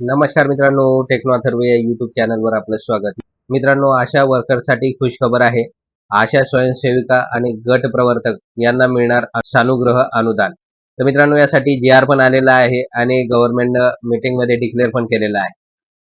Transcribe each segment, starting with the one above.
नमस्कार मित्रांनो टेक्नो अथर्व या युट्यूब चॅनलवर आपलं स्वागत. मित्रांनो आशा वर्करसाठी खुशखबर आहे. आशा स्वयंसेविका आणि गट प्रवर्तक यांना मिळणार सानुग्रह अनुदान. तर मित्रांनो यासाठी जी आर पण आलेला आहे आणि गव्हर्नमेंटनं मीटिंगमध्ये डिक्लेअर पण केलेलं आहे.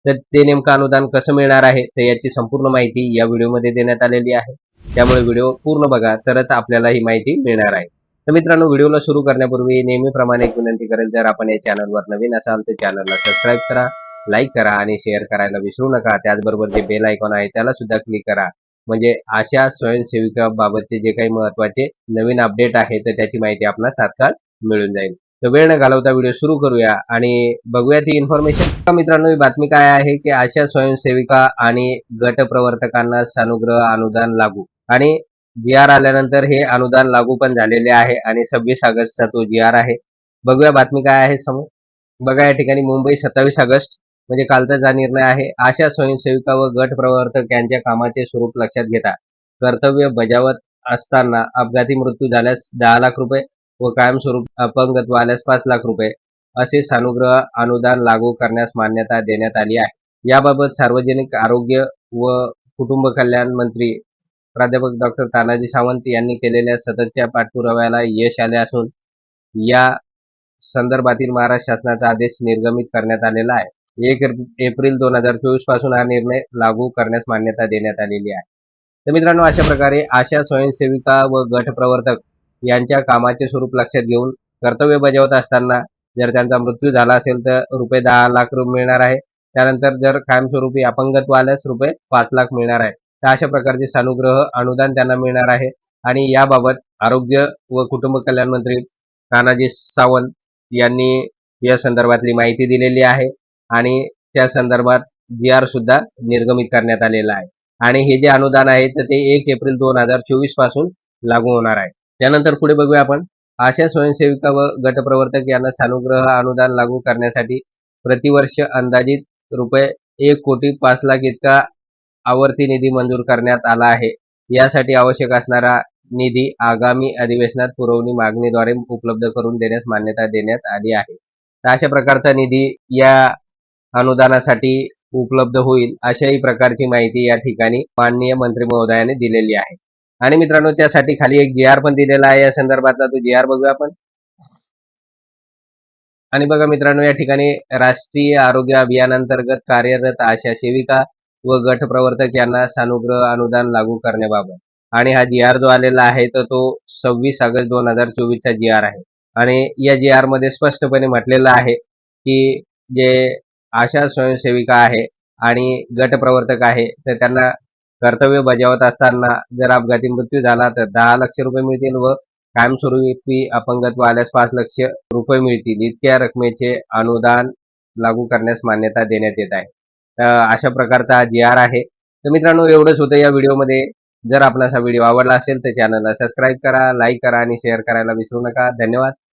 तर ते नेमकं अनुदान कसं मिळणार आहे तर याची संपूर्ण माहिती या व्हिडिओमध्ये देण्यात आलेली आहे. त्यामुळे व्हिडिओ पूर्ण बघा तरच आपल्याला ही माहिती मिळणार आहे. तर मित्रांनो व्हिडिओला सुरू करण्यापूर्वी नेहमीप्रमाणे एक विनंती करेल जर आपण या चॅनलवर नवीन असाल तर चॅनलला सबस्क्राईब करा लाईक करा आणि शेअर करायला विसरू नका. त्याचबरोबर जे बेल आयकॉन आहे त्याला सुद्धा क्लिक करा. म्हणजे अशा स्वयंसेविका बाबतचे जे काही महत्त्वाचे नवीन अपडेट आहे तर त्याची माहिती आपल्याला तात्काळ मिळून जाईल. तर वेळ न घालवता व्हिडिओ सुरू करूया आणि बघूया ती इन्फॉर्मेशन मित्रांनो ही बातमी काय आहे की अशा स्वयंसेविका आणि गट प्रवर्तकांना सानुग्रह अनुदान लागू आणि जी आर आल्यानंतर हे अनुदान लागू पण झालेले आहे आणि सव्वीस ऑगस्टचा तो जी आर आहे. बघूया बातमी काय आहे समोर. बघा या ठिकाणी मुंबई सत्तावीस ऑगस्ट म्हणजे कालचा निर्णय आहे. अशा स्वयंसेविका व गट प्रवर्तक यांच्या कामाचे स्वरूप लक्षात घेता. कर्तव्य बजावत असताना अपघाती मृत्यू झाल्यास दहा लाख रुपये व कायमस्वरूप अपंगत्व आल्यास पाच लाख रुपये असे सानुग्रह अनुदान लागू करण्यास मान्यता देण्यात आली आहे. याबाबत सार्वजनिक आरोग्य व कुटुंब कल्याण मंत्री प्राध्यापक डॉक्टर तानाजी सावंत यांनी केलेल्या सततच्या पाठपुराव्याला यश आले असून या संदर्भातील महाराष्ट्र शासनाचा आदेश निर्गमित करण्यात आलेला आहे. एक एप्रिल दोन हजार चोवीसपासून हा निर्णय लागू करण्यास मान्यता देण्यात आलेली आहे. तर मित्रांनो अशा प्रकारे आशा स्वयंसेविका व गट प्रवर्तक यांच्या कामाचे स्वरूप लक्षात घेऊन कर्तव्य बजावत असताना जर त्यांचा मृत्यू झाला असेल तर रुपये दहा लाख रुपये मिळणार आहे. त्यानंतर जर कायमस्वरूपी अपंगत्व आल्यास रुपये पाच लाख मिळणार आहे. तर अशा प्रकारचे सानुग्रह अनुदान त्यांना मिळणार आहे. आणि याबाबत आरोग्य व कुटुंब कल्याण मंत्री तानाजी सावंत यांनी या संदर्भातली माहिती दिलेली आहे. आणि त्या संदर्भात जी आर सुद्धा निर्गमित करण्यात आलेला आहे. आणि हे जे अनुदान आहे तर ते एक एप्रिल दोन हजार चोवीसपासून लागू होणार आहे. त्यानंतर पुढे बघूया आपण. अशा स्वयंसेविका व गटप्रवर्तक यांना सानुग्रह अनुदान लागू करण्यासाठी प्रतिवर्ष अंदाजित रुपये एक कोटी पाच लाख इतका आवर्ती निधी मंजूर करण्यात आला आहे. यासाठी आवश्यक असणारा निधी आगामी अधिवेशनात पुरवणी मागणीद्वारे उपलब्ध करून देण्यास मान्यता देण्यात आली आहे. तर अशा प्रकारचा निधी या अनुदानासाठी उपलब्ध होईल अशाही प्रकारची माहिती या ठिकाणी माननीय मंत्री महोदयाने दिलेली आहे. आणि मित्रांनो त्यासाठी खाली एक जी आर पण दिलेला आहे. या संदर्भातला तो जी आर बघूया आपण. आणि बघा मित्रांनो या ठिकाणी राष्ट्रीय आरोग्य अभियानांतर्गत कार्यरत आशा सेविका व गट प्रवर्तक यांना सानुग्रह अनुदान लागू करण्याबाबत. आणि हा जी आर जो आलेला आहे तर तो सव्वीस ऑगस्ट दोन हजार चोवीसचा जी आर आहे. आणि या जी आरमध्ये स्पष्टपणे म्हटलेलं आहे की जे आशा स्वयंसेविका आहे आणि गट प्रवर्तक आहे तर त्यांना कर्तव्य बजावत असताना जर अपघाती मृत्यू झाला तर दहा लक्ष रुपये मिळतील व कायमस्वरूपी अपंगत्व आल्यास पाच लक्ष रुपये मिळतील. इतक्या रकमेचे अनुदान लागू करण्यास मान्यता देण्यात येत आहे. अशा प्रकारचा हा जी आर आहे. तर मित्रांनो एवढंच होतं या व्हिडिओमध्ये. जर आपणास हा व्हिडिओ आवडला असेल तर चॅनलला सबस्क्राईब करा लाईक करा आणि शेअर करायला विसरू नका. धन्यवाद.